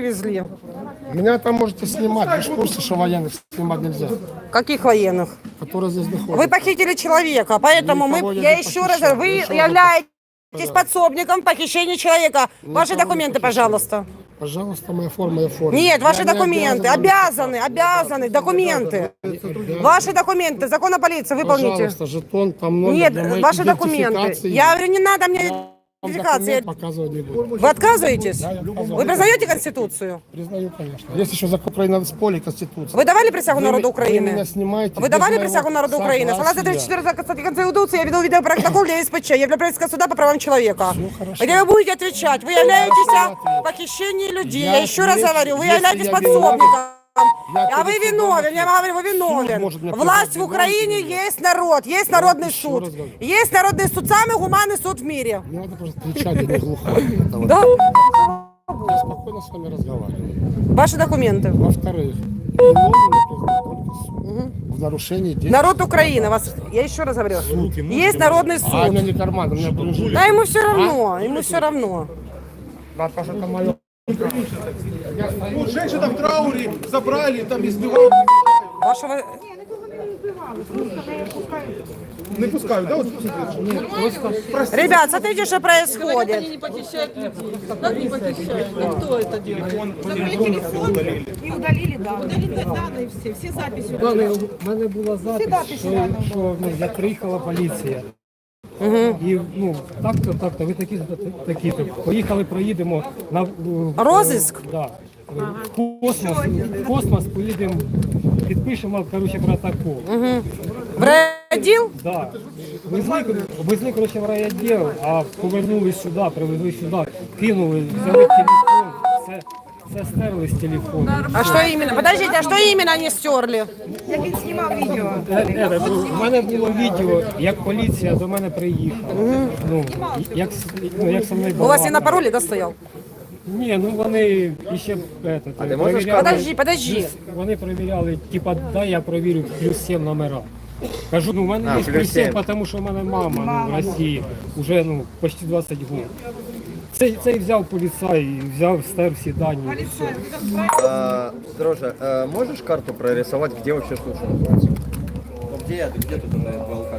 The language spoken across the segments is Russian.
привезли? Меня там можете снимать, вы же в курсе, что военных снимать нельзя, Каких военных? которые здесь находятся. Вы похитили человека, поэтому мы, я я не еще раз похищал. говорю, вы являетесь подсобником похищения человека. Ваши Никого не документы, похищал. пожалуйста. Пожалуйста, моя форма, я форма. Нет, ваши документы, обязан. обязаны, обязаны, документы. Ваши документы, закон о полиции, выполните. Пожалуйста, жетон, там номер Нет, для моей ваши документы. идентификации. Я говорю, не надо мне вам идентификации. документ показывать не буду. Вы отказываетесь? Да, я отказываюсь. Вы признаете Конституцию? Признаю, конечно. Есть еще закон Украины в поле Конституции. Вы давали присягу Вы народу ме- Украины? Вы меня снимаете. Вы без давали моего присягу народу Украины? Согласно согласия. 34 статьи Конституции, я веду видеопротокол для СПЧ, Европейского суда по правам человека. хорошо. Где вы будете отвечать? Вы являетесь Хорошо, о ответ. похищении людей. Я- Я еще раз если- говорю, вы если являетесь я подсобником. Я А вы перед судом виновен, я отвечу. говорю, вы виновен. может меня Власть в предать Украине виновен. есть народ, есть народный еще суд. раз говорю. Есть народный суд, самый гуманный суд в мире. Не надо просто кричать, я не глухой. Это вот. Да? Я спокойно с вами разговариваю. Ваши документы. Во-вторых, виновным признан только суд. В нарушении действий. Народ Украины, вас, я еще раз говорю, есть народный А у меня суд. не карман, у меня бронежилет. Да ему все равно, ему все равно. Да, потому что это мое. Вот женщина в трауре забрали, там избивают. Вашего... Не пускают, да? Вот, Ребят, смотрите, что происходит. Они не похищают людей. Как не похищают? Ну, кто это делает? И удалили, да. Удалили данные все, все записи. У мене була запис, що, що ну, як приїхала поліція. І ну, так-то, так-то, ви такі такі-то. Поїхали, проїдемо на в- Розиск? Да. В космос, в космос поїдемо, підпишемо, коротше, протокол. В райотдел? Да. Везли, везли коротше, в райвідділ, а повернули сюди, привезли сюди, кинули, взяли телефон, все, все стерли з телефону. А что именно? Подождите, а что именно они стерли? Як він знімав відео. Е, е, У мене було відео, як поліція до мене приїхала. Ну, як, с- ну, як со мною У вас и балакали. на пароле да, стоял? Ні, ну вони іще это, Подожди, подожди. Вони перевіряли, типа, дай я провірю плюс 7 номера. Кажу, ну в мене є плюс 7, тому що в мене мама ну, в Росії вже ну, почти 20 років. Цей, цей взяв поліцай, взяв, стер всі дані. і все. А, Дрожа, а можешь карту прорисовать, где вообще слушай находится? Ну, Где, где тут это ВЛК?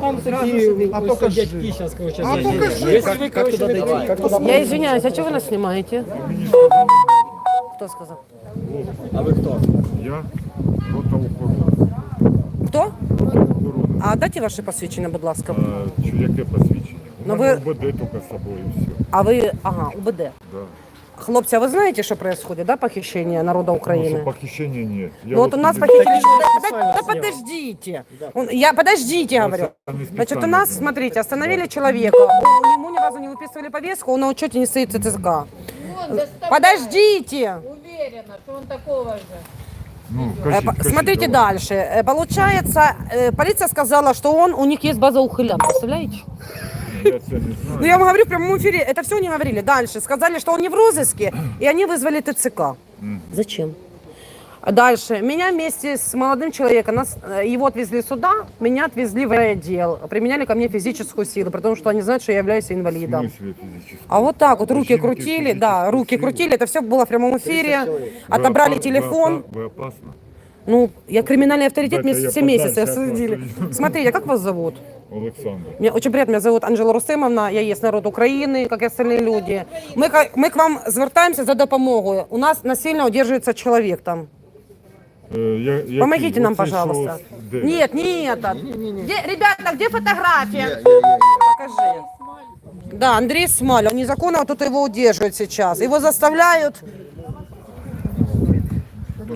Там такі ось дядьки зараз, короче, а Якщо ви, короче, ви- Я извиняюсь, а что вы нас снимаете? Кто сказал? А вы кто? Я рота охорони. Кто? А дайте ваши посвідчення, будь ласка. А, чи яке посвідчення? У Ну, мене ви- УБД тільки з собою і все. А ви, ага, УБД. Да. Хлопці, а ви знаєте, що происходит, да, похищение народа Ну, що України? похищення ні. Я Ну вот у нас не- похитили... Да, да- да подождите. Он- Я, подождите, говорю. сами Значит, у специально нас, делали. смотрите, остановили человека. Он- Ему ни разу не выписывали повестку, он на учете не стоит в ЦСК. Подождите. Уверена, что он такого же. Ну, Э, кажіть, по- кажіть, Смотрите давай. дальше. Э, Получается, э, полиция сказала, что он, у них есть база ухылян. Представляете? Я не Ну, знаю. я вам говорю в прямом эфире, это все не говорили. Дальше сказали, что он не в розыске, и они вызвали ТЦК. Зачем? Дальше. Меня вместе с молодым человеком, нас, э, его отвезли сюда, меня отвезли в райотдел. Применяли ко мне физическую силу, потому что они знают, что я являюсь В инвалидом. смысле? А вот так вот руки Зачем тебе крутили, да, руки крутили, это все было в прямом эфире. Отобрали опа- телефон. Ви, опа-. Ну, я криминальный авторитет Дайте месяц, я 7 месяцев подальше от вас осудили. уйду. Смотрите, а как вас зовут? Олександр. Мне очень приятно, меня зовут Анжела Рустемовна, я есть народ України, як і остальні люди. Ми, ка- ми к вам звертаємося за допомогою. У нас насильно удержується чоловік там. Е, я- який? Помогите нам, Оцей, пожалуйста. що з- де? Нет, не этот. Где, ребята, где фотография? Покажи. Да, Андрей Смаль, он незаконно тут его удерживает сейчас. Его заставляют...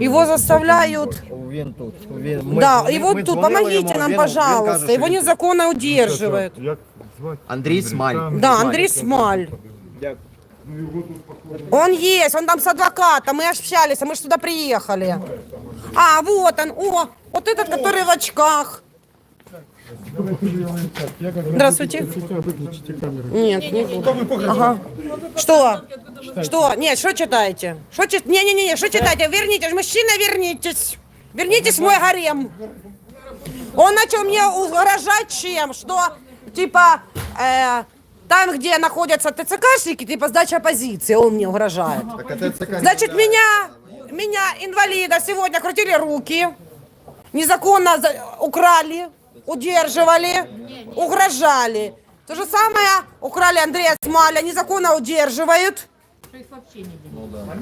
Его заставляют... Він тут. Він, ми Да, дзвони- его ми тут, дзвонили помогите йому, нам, він- він пожалуйста. каже, що Его він тут. незаконно удерживают. Як звати? Андрій Смаль. Да, Андрей Смаль. Он есть, он там с адвокатом, мы общались, а мы же сюда приехали. А, вот он, о, вот этот, который в очках. Здравствуйте. Нет, не буду. Ага. Что? Что? Нет, что читаете? Что чит... Не-не-не, что читаете? Вернитесь, мужчина, вернитесь. Вернитесь в мой гарем. Он начал мне угрожать чем? Что, типа, э, Там, где находятся ТЦКшники, типа сдача позиции, он мне угрожает. А Значит, меня, меня, инвалида, сегодня крутили руки, незаконно за- украли, удерживали, угрожали. То же самое украли Андрея Смаля, незаконно удерживают.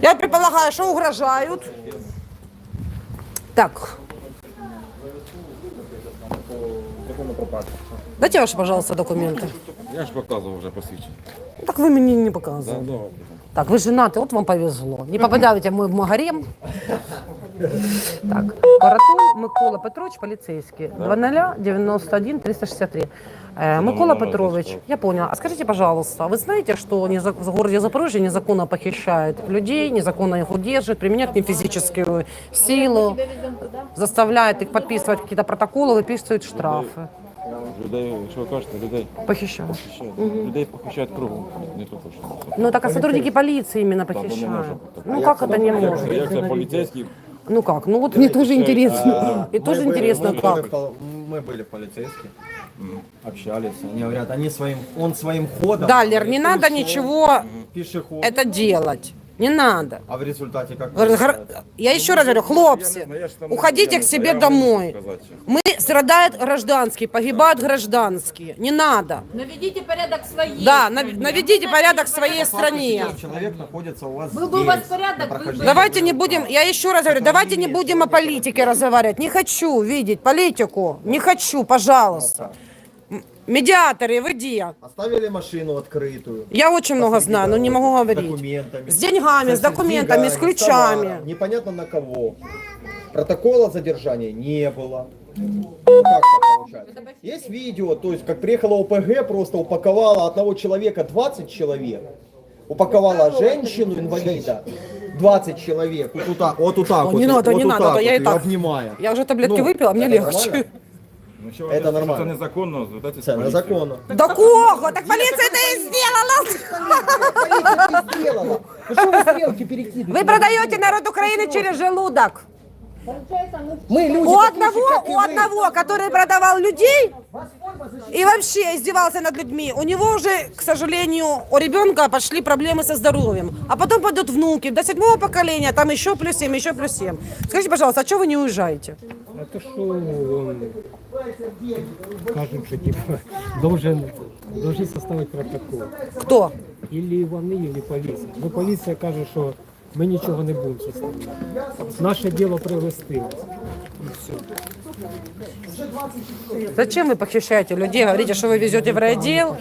Я предполагаю, что угрожают. Так. Дайте ваши, пожалуйста, документы. Я ж показував вже посвідчення. Ну, Так вы мне не показывали. Так, вы женаты, вот вам повезло. Не попадаете в мой магарем. Так, Паратон Микола Петрович, полицейский. 0091 363. Э, Микола Петрович, я понял. А скажите, пожалуйста, вы знаете, что незак- в городе Запорожье незаконно похищают людей, незаконно их удерживают, применяют к ним физическую силу, заставляют их подписывать какие-то протоколы, выписывают штрафы. Людей, що ви кажете, людей Похищают. похищають. Людей похищають кругом, не тільки що. Ну так а сотрудники полиции именно Там не похищают. може бути. Ну как это не Як це, может? як це поліцейський? Ну как? Ну вот мне тоже интересно. И тоже интересно, как. Мы были полицейские, общались. Они говорят, они своим, он своим ходом. Далер, не надо ничего это делать. Не надо. А в результате как? Говорю, Я еще раз говорю, хлопцы, уходите к себе домой. Мы страдает гражданские, погибают гражданские. Не надо. Наведите порядок в своей. Да, нав- наведите порядок в своей стране. Человек находится у вас Был бы у вас здесь, порядок, на вы бы- прохождении. Давайте не будем, я еще раз говорю, давайте не будем о политике разговаривать. Не хочу видеть политику. Не хочу, пожалуйста. Медиаторы, вы где? Оставили машину открытую. Я очень много знаю, но не могу С говорить. документами. С деньгами, с документами, с ключами. товаром. Непонятно на кого. Протокола задержания не было. Ну, как так получается? Есть видео, то есть как приехала ОПГ, просто упаковала одного человека 20 человек. Упаковала женщину инвалида 20 человек. Вот, вот так, вот, вот так О, вот. не надо, вот не вот то я вот, и так. обнимая. Я уже таблетки Ну, выпила, мне это легче. нормально? Якщо ви Це кажете, що нормально. Це незаконно, звертайтеся Це незаконно. Да кого? Так полиция это и сделала. сделала. Ну что вы стрелки перекидываете? Вы продаете народ Украины через желудок. Мы люди У такие же, одного, как и у вы. одного, который продавал людей и вообще издевался над людьми, у него уже, к сожалению, у ребенка пошли проблемы со здоровьем. А потом пойдут внуки, до седьмого поколения, там еще плюс семь, еще плюс семь. Скажите, пожалуйста, а что вы не уезжаете? То що он, кажуть, що типу, должен, должен составити протокол. Хто? Ілі вони, ілі поліція. Ну поліція каже, що ми нічого не будемо составляти. Наше діло привести вас. Зачем вы похищаете людей, говорите, что вы везете в райотдел?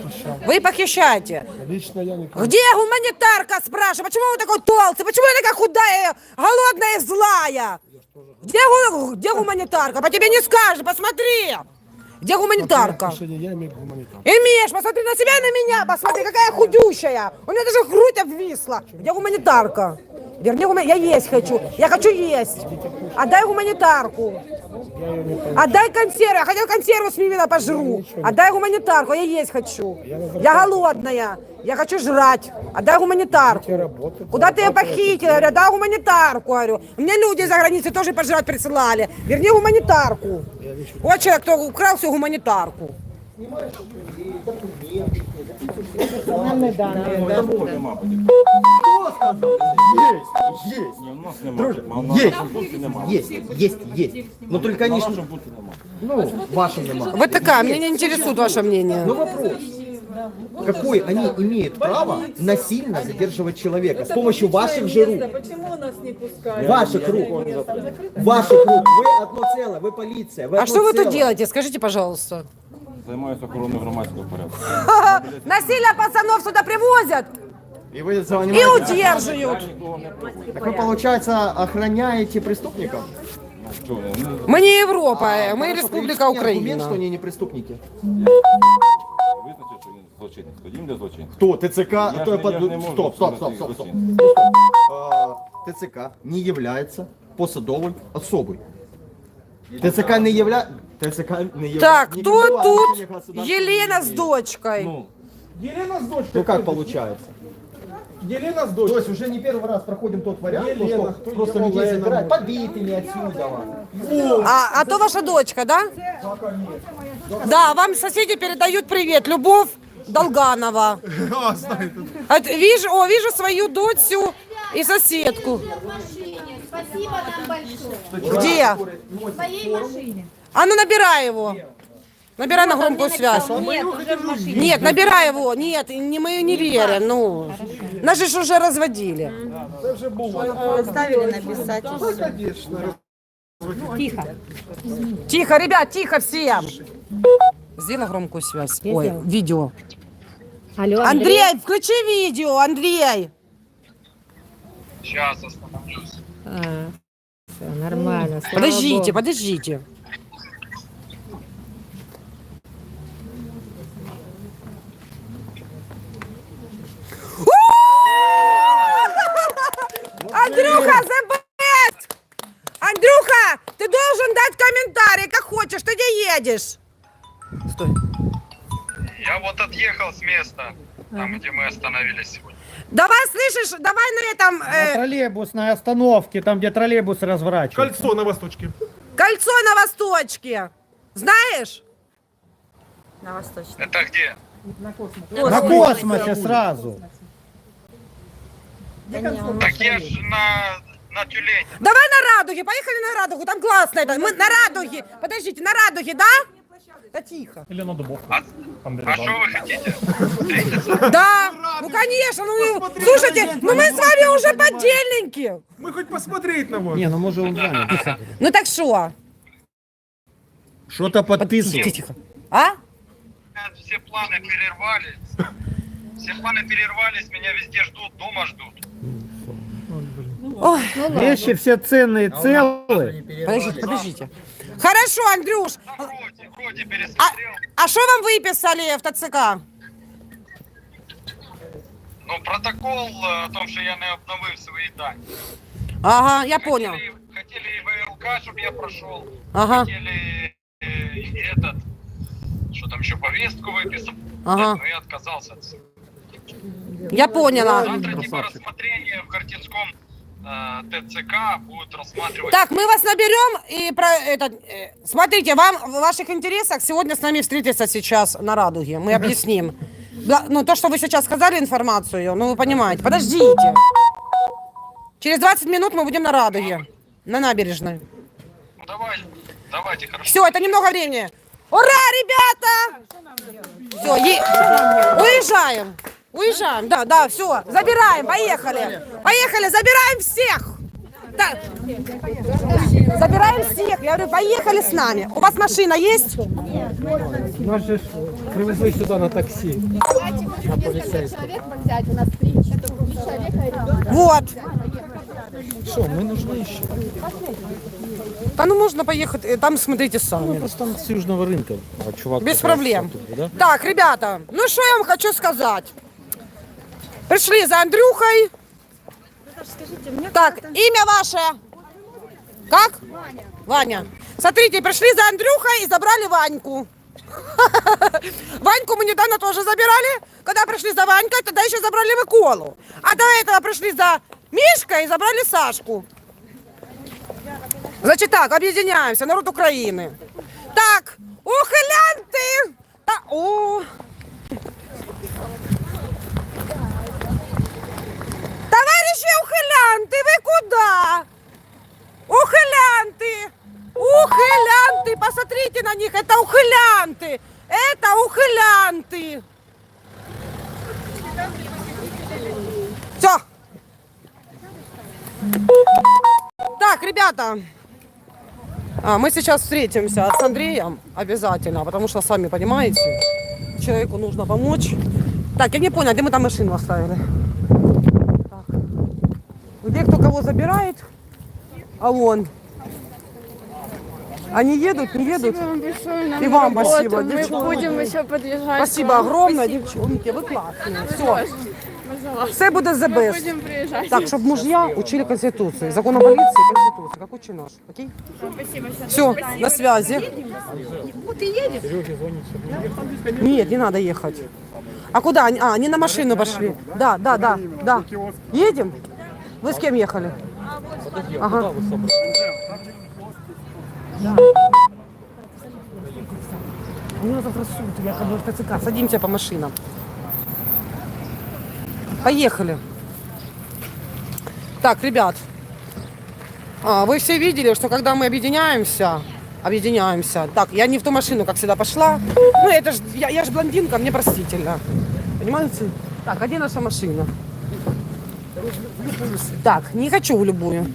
Вы похищаете. Лично я не Где гуманитарка, спрашиваю? Почему вы такой толстый? Почему я такая худая, голодная и злая? Где, гу- где гуманитарка? По тебе не скажешь, посмотри. Где гуманитарка? я имею гуманитарку. Имеешь, посмотри на себя и на меня, посмотри, какая худющая. У меня даже грудь обвисла. Где гуманитарка? Верни гума- Я есть хочу. Я хочу есть. Отдай гуманитарку. Отдай консервы. Я хотел консерву с Мивина пожру. Отдай гуманитарку. Я есть хочу. Я голодная. Я хочу жрать. Отдай гуманитарку. Куда ты ее похитила? Я говорю, дай гуманитарку. Говорю. Мне люди за границей тоже пожрать присылали. Верни гуманитарку. Вот человек, кто украл всю гуманитарку. Ні, у нас немає. А на Есть, нашому пункті немає. есть, есть, есть. Ну только они На ж- нашому пункті немає. ну, вашим нема. Вот такая, меня не интересует ваше мнение. Ну вопрос. Какое они имеют право насильно задерживать человека с помощью ваших же рук? Почему нас не пускают? Ваших рук. Ваших рук. Вы одно целое, вы полиция. Вы А одно что вы тут целое. делаете? Скажите, пожалуйста. Займаюся охороною громадського порядку. Насильно пацанов сюда привозят И вы и занимаетесь... удерживают. Так вы, получается, охраняете преступников? Чого? Ну, Мы не Европа, мы Хорошо, Республика приведите мне аргумент, что Украина. они не преступники. Визначив, що він злочинець. Тоді він де злочинець. Кто? ТЦК? Я То ж я не- под- я ж не можу Стоп, стоп, стоп, судити стоп, стоп. злочинця. Ну, стоп. А, ТЦК не является посадовой особой. ТЦК не является... Не. Так, кто тут? Елена с дочкой. Ну, Елена с дочкой. ну как получается? Елена с То дочкой. есть уже не первый раз проходим тот вариант, ну, Елена, что кто просто Елена? людей забирают побитыми отсюда. А, а то ваша дочка, да? Да, вам соседи передают привет. Любовь Долганова. А. Это вижу, о, вижу свою дочь и соседку. Спасибо нам большое. Где? В твоей машине. А ну набирай его. Набирай на громкую связь. Нет, набирай его. Нет, не мы не верим. Ну, нас же уже разводили. Оставили написать. Конечно. Тихо, ребят, тихо всем. Сделай громкую связь. Ой, видео. Алло, Андрей, включи видео, Андрей. Нормально. Подождите, подождите. Андрюха, the best! Андрюха, ты должен дать комментарий, как хочешь. Ты где едешь? Стой. Я вот отъехал с места, там, где мы остановились сегодня. Давай, слышишь, давай на этом э, троллейбусной остановке, там, где троллейбус разворачивается. Кольцо на восточке. кольцо на восточке. Знаешь? На восточном. Это где? На космосе сразу. Так я ж на, на тюлень. Давай на радуге, поехали на радугу, там классно это. Мы на радуге. Подождите, на радуге, да? Да тихо. А что вы хотите? Да, ну конечно, ну слушайте, ну мы с вами уже подельники. Мы хоть посмотреть на вас. Не, ну може он занят. Ну так что? Что-то подписывал. Тихо. А? Все планы перервались. Все планы перервались, меня везде ждут, дома ждут. Ой, Вещи все ценные, целые. подождите, подождите. Хорошо, Андрюш. Вроде, вроде пересмотрел. А что вам выписали в ТЦК? Ну, протокол е, о том, що я не обновив свої дані. Ага, я понял. Хотели, хотели и ВЛК, чтобы я прошел. Ага. Хотели э, и этот, что там еще, повестку выписал. Ага. Но я отказался от всего. Я поняла. Завтра типа рассмотрение в Картинском э, ТЦК будут рассматривать. Так, мы вас наберем и про это. э, Смотрите, вам в ваших интересах сегодня с нами встретиться сейчас на радуге. Мы объясним. Да, Ну, то, что вы сейчас сказали информацию, ну вы понимаете. Подождите. Через 20 минут мы будем на радуге. На набережной. Ну, давай, давайте, хорошо. Все, это немного времени. Ура, ребята! Все, уезжаем. Уезжаем, да, да, все. Забираем, поехали. Поехали, забираем всех. Да. Забираем всех. Я говорю, поехали с нами. У вас машина есть? Нас же привезли сюда на такси. Человек взять, у нас три человека и ребенок. Вот. Что, мы нужны еще? Да ну можно поехать, э, там смотрите сами. Просто там с южного рынка. А чувак Без проблем. оттуда, да? Так, ребята, ну что я вам хочу сказать. Пришли за Андрюхой. Так, имя ваше? Как? Ваня. Смотрите, пришли за Андрюхой и забрали Ваньку. Ваньку мы недавно тоже забирали. Когда пришли за Ванькой, тогда еще забрали Миколу. А до этого пришли за Мишкой и забрали Сашку. Значит так, объединяемся, народ Украины. Так, ухилянти! Та, о. Них, это ухилянти! Это ухилянти! Все. Так, ребята, а, мы сейчас встретимся с Андреем обязательно, потому что, сами понимаете, человеку нужно помочь. Так, я не понял, где мы там машину оставили? Так. Где кто кого забирает? А вон. Они едут, не едут? И вам спасибо, девчонки. Будем еще подъезжать. Спасибо огромное, девчонки, ви класні. Все. Все буде the best. приезжать. Так, чтобы мужья учили Конституции, закон о полиции и Конституции, как учи наш. Окей? Все, на связи. Нет, не надо ехать. А куда? они? А, они на машину пошли. Да, да, да, да. Едем? Вы с кем ехали? Ага. Мне завтра суд, я в ТЦК. Садимся по машинам. Поехали. Так, ребят, а, вы все видели, что когда мы объединяемся, объединяемся. Так, я не в ту машину, как всегда, пошла. Ну, это ж, я, я же блондинка, мне простительно. Понимаете? Так, а где наша машина? Так, не хочу в любую.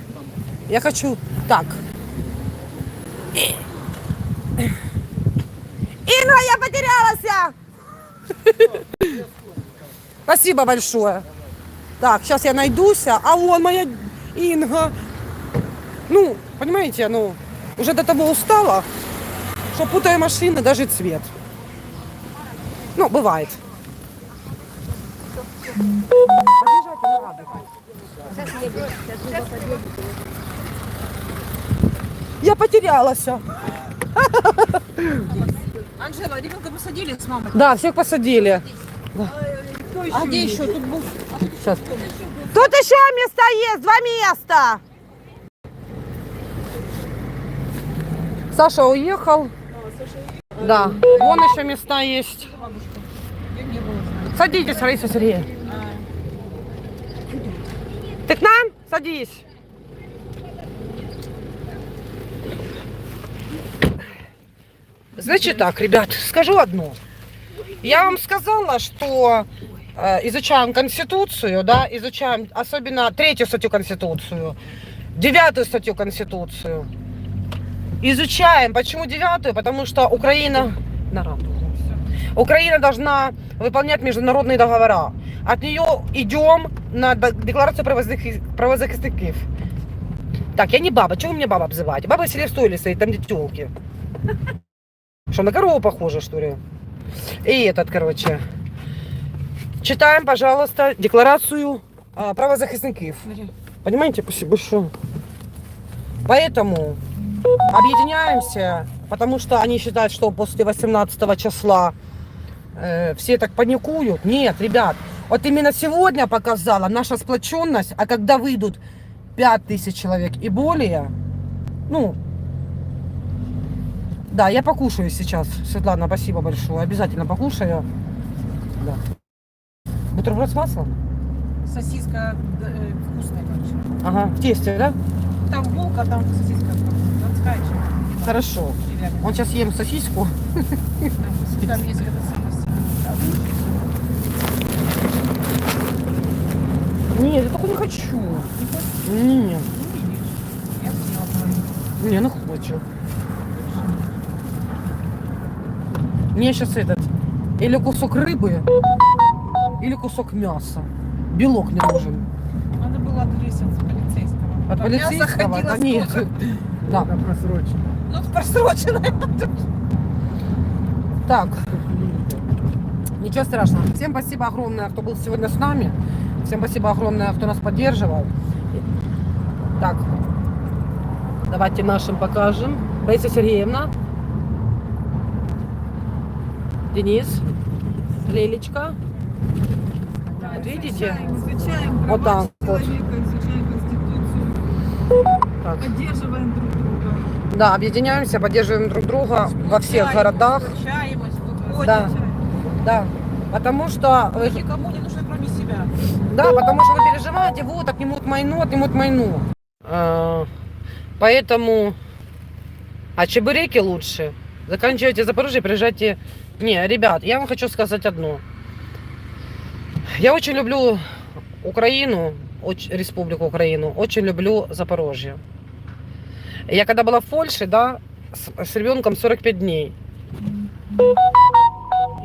Я хочу... Так. Инга, я потерялась! Спасибо большое. Так, сейчас я найдусь. А вон моя Инга. Ну, понимаете, ну, уже до того устала, что путаю машины, даже цвет. Ну, бывает. Подъезжайте, не надо. Я потерялась. Анжела, ребенка посадили с мамой? Да, всех посадили. А где еще? Тут был... Сейчас. Тут еще места есть, два места. Саша уехал. Да, вон еще места есть. Садитесь, Раиса Сергеевна. Ты к нам? Садись. Значит так, ребят, скажу одно. Я вам сказала, что э, изучаем Конституцию, да, изучаем особенно третью статью Конституцию, девятую статью Конституцию. Изучаем. Почему девятую? Потому что Украина... Украина должна выполнять международные договора. От нее идем на декларацию правозахи- правозахисников. Так, я не баба. Чего вы мне баба обзываете? Баба в селе в стойле стоит, там где тёлки. Что, на корову похоже, что ли? И этот, короче. Читаем, пожалуйста, декларацию а, правозахисников. Понимаете, спасибо большое. Поэтому объединяемся, потому что они считают, что после 18 числа э, все так паникуют. Нет, ребят, вот именно сегодня показала наша сплоченность, а когда выйдут 5000 человек и более, ну, да, я покушаю сейчас, Светлана, спасибо большое, обязательно покушаю. Да. Бутерброд с маслом? Сосиска э, вкусная, короче. Ага, в тесте, да? Там булка, там сосиска. Донская еще. Хорошо. Он сейчас ем сосиску. Там есть сладость. Нет, я только не хочу. Нет. Я съела половину. Не, ну хочу. Мне сейчас этот, или кусок рыбы, или кусок мяса. Белок не нужен. Надо было адресить от полицейского. От Там полицейского? Да нет. Да. Ну, просроченное. Так. Ничего страшного. Всем спасибо огромное, кто был сегодня с нами. Всем спасибо огромное, кто нас поддерживал. Так. Давайте нашим покажем. Раиса Сергеевна. Денис. Лелечка. Вот видите? Изучаем Вот так вот. Так. поддерживаем друг друга. Да, объединяемся, поддерживаем друг друга во всех городах. Да. Да. Потому что вы Никому не нужно, кроме себя. Да, потому что вы переживаете, вот, отнимут майну, отнимут майну. А, поэтому, а чебуреки лучше. Заканчивайте Запорожье, приезжайте. Не, ребят, я вам хочу сказать одно. Я очень люблю Украину, оч- Республику Украину, очень люблю Запорожье. Я когда была в Польше, да, с, с ребенком 45 дней,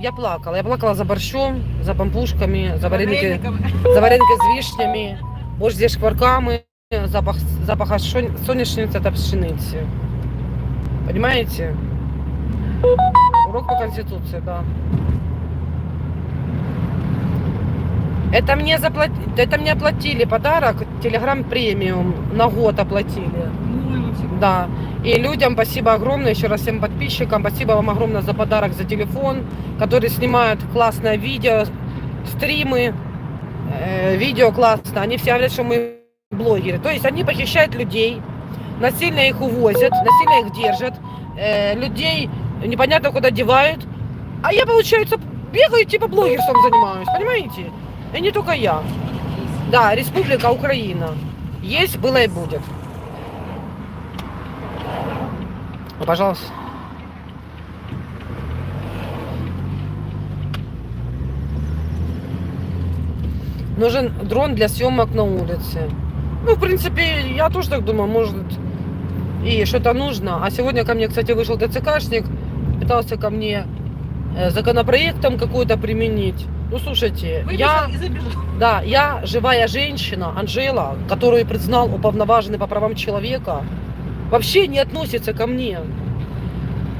я плакала. Я плакала за борщом, за пампушками, за вареники, за вареники з вишнями, борщ зі шкварками, запах, запаха шон- соняшниці та пшениці. Понимаете? Урок по Конституции, да. Это мне, заплат... это мне оплатили подарок, Телеграм премиум, на год оплатили. Да. И людям спасибо огромное, еще раз всем подписчикам, спасибо вам огромное за подарок, за телефон, который снимает классное видео, стримы, э, видео классно. Они все говорят, что мы блогеры. То есть они похищают людей, насильно их увозят, насильно их держат, э, людей непонятно куда девают, А я, получается, бегаю, типа блогерством занимаюсь, понимаете? И не только я. Да, Республика Украина. Есть, было и будет. Ну, пожалуйста. Нужен дрон для съемок на улице. Ну, в принципе, я тоже так думаю, может, и что-то нужно. А сегодня ко мне, кстати, вышел ТЦКшник, пытался ко мне э, законопроектом какой-то применить. Ну, слушайте, я, да, я живая женщина, Анжела, которую признал уполноваженный по правам человека, вообще не относится ко мне.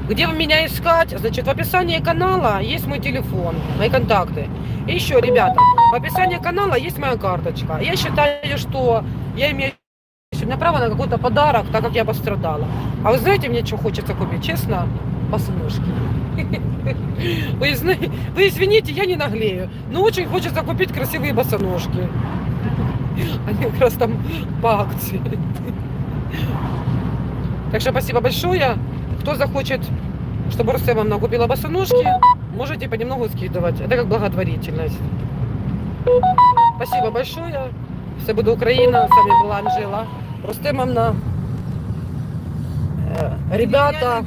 Где вы меня искать? Значит, в описании канала есть мой телефон, мои контакты. И еще, ребята, в описании канала есть моя карточка. Я считаю, что я имею сегодня право на какой-то подарок, так как я пострадала. А вы знаете, мне что хочется купить? Честно, босоножки. Вы, вы извините, я не наглею, но очень хочется купить красивые босоножки. Они как раз там по акции. Так что спасибо большое. Кто захочет, чтобы Рустемовна купила босоножки, можете понемногу скидывать. Это как благотворительность. Спасибо большое. Все буде Україна. З вами була Анжела Рустемовна. Е, Ребята.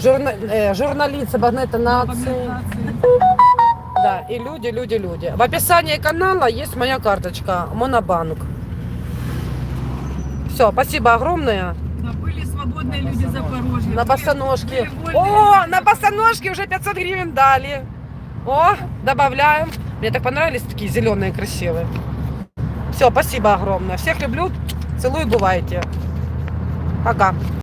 журна, е, журналісти Багнета Нації. Да, и люди, люди, люди. В описании канала есть моя карточка Монобанк. Все, спасибо огромное. Да, Были свободные люди Запорожья. На Были- босоножки. были вольные О, на босоножки уже 500 гривен дали. О, добавляем. Мне так понравились такие зеленые, красивые. Все, спасибо огромное. Всех люблю. Целую, бывайте. Пока.